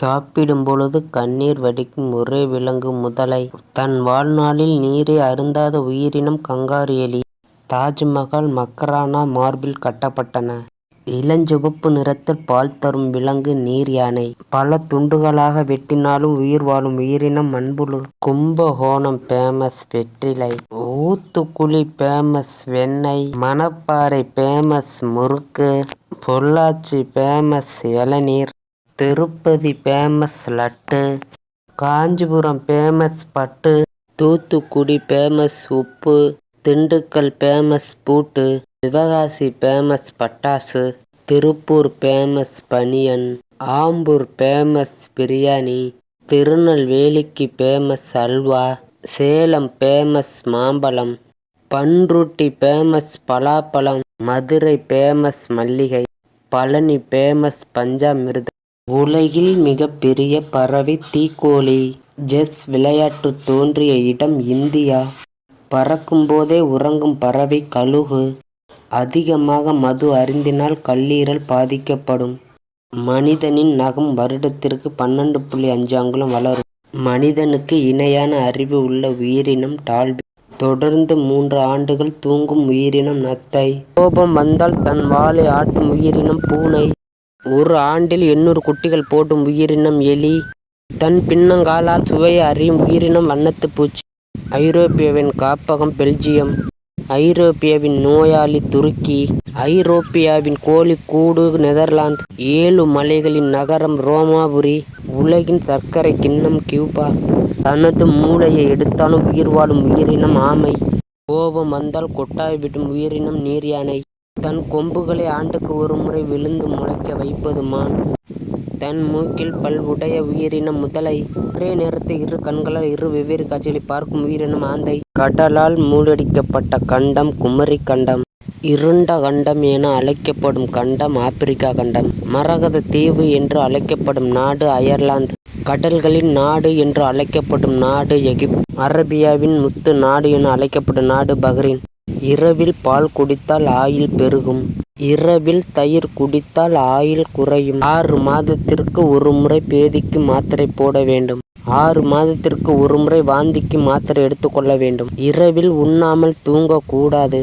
சாப்பிடும் பொழுது கண்ணீர் வடிக்கும் ஒரே விலங்கு முதலை. தன் வாழ்நாளில் நீரை அருந்தாத உயிரினம் கங்காரு எலி. தாஜ்மகால் மக்ரானா மார்பில் கட்டப்பட்டன. இளஞ்சிவப்பு நிறத்தில் பால் தரும் விலங்கு நீர் யானை பல துண்டுகளாக வெட்டினாலும் உயிர் வாழும் உயிரினம் மண்புழு. கும்பகோணம் பேமஸ் வெற்றிலை. ஊத்துக்குளி பேமஸ் வெண்ணெய். மணப்பாறை பேமஸ் முறுக்கு. பொள்ளாச்சி பேமஸ் இளநீர். திருப்பதி பேமஸ் லட்டு. காஞ்சிபுரம் பேமஸ் பட்டு. தூத்துக்குடி பேமஸ் உப்பு. திண்டுக்கல் பேமஸ் பூட்டு. சிவகாசி பேமஸ் பட்டாசு. திருப்பூர் பேமஸ் பனியன். ஆம்பூர் பேமஸ் பிரியாணி. திருநெல்வேலிக்கு பேமஸ் அல்வா. சேலம் பேமஸ் மாம்பழம். பண்ருட்டி பேமஸ் பலாப்பழம். மதுரை பேமஸ் மல்லிகை. பழனி பேமஸ் பஞ்சாமிர்தம். உலகில் மிகப்பெரிய பறவை தீக்கோழி. செஸ் விளையாட்டு தோன்றிய இடம் இந்தியா. பறக்கும் போதே உறங்கும் பறவை கழுகு. அதிகமாக மது அருந்தினால் கல்லீரல் பாதிக்கப்படும். மனிதனின் நகம் வருடத்திற்கு பன்னெண்டு புள்ளி அஞ்சு அங்குலம் வளரும். மனிதனுக்கு இணையான அறிவு உள்ள உயிரினம் டால்பின். தொடர்ந்து மூன்று ஆண்டுகள் தூங்கும் உயிரினம் நத்தை. கோபம் வந்தால் தன் வாலை ஆட்டும் உயிரினம் பூனை. ஒரு ஆண்டில் எண்ணூறு குட்டிகள் போடும் உயிரினம் எலி. தன் பின்னங்காலால் சுவையை அறியும் உயிரினம் வண்ணத்து பூச்சி. ஐரோப்பியாவின் காப்பகம் பெல்ஜியம். ஐரோப்பியாவின் நோயாளி துருக்கி. ஐரோப்பியாவின் கோழி கூடு நெதர்லாந்து. ஏழு மலைகளின் நகரம் ரோமாபுரி. உலகின் சர்க்கரைக் கிண்ணம் கியூபா. தனது மூளையை எடுத்தாலும் உயிர் வாழும் உயிரினம் ஆமை. கோபம் வந்தால் கொட்டாய் விடும் உயிரினம் நீர்யானை. தன் கொம்புகளை ஆண்டுக்கு ஒருமுறை விழுந்து முளைக்க வைப்பது மான். தன் மூக்கில் பல் உடைய உயிரினம் முதலை. ஒரே நேரத்தில் இரு கண்களால் இரு வெவ்வேறு காட்சிகளை பார்க்கும் உயிரினம் ஆந்தை. கடலால் மூழ்கடிக்கப்பட்ட கண்டம் குமரிக் கண்டம். இருண்ட கண்டம் என அழைக்கப்படும் கண்டம் ஆப்பிரிக்கா கண்டம். மரகத தீவு என்று அழைக்கப்படும் நாடு அயர்லாந்து. கடல்களின் நாடு என்று அழைக்கப்படும் நாடு எகிப்து. அரேபியாவின் முத்து நாடு என அழைக்கப்படும் நாடு பஹ்ரைன். இரவில் பால் குடித்தால் ஆயில் பெருகும். இரவில் தயிர் குடித்தால் ஆயில் குறையும். ஆறு மாதத்திற்கு ஒரு முறை பேதிக்கு மாத்திரை போட வேண்டும். ஆறு மாதத்திற்கு ஒரு முறை வாந்திக்கு மாத்திரை எடுத்துக்கொள்ள வேண்டும். இரவில் உண்ணாமல் தூங்கக்கூடாது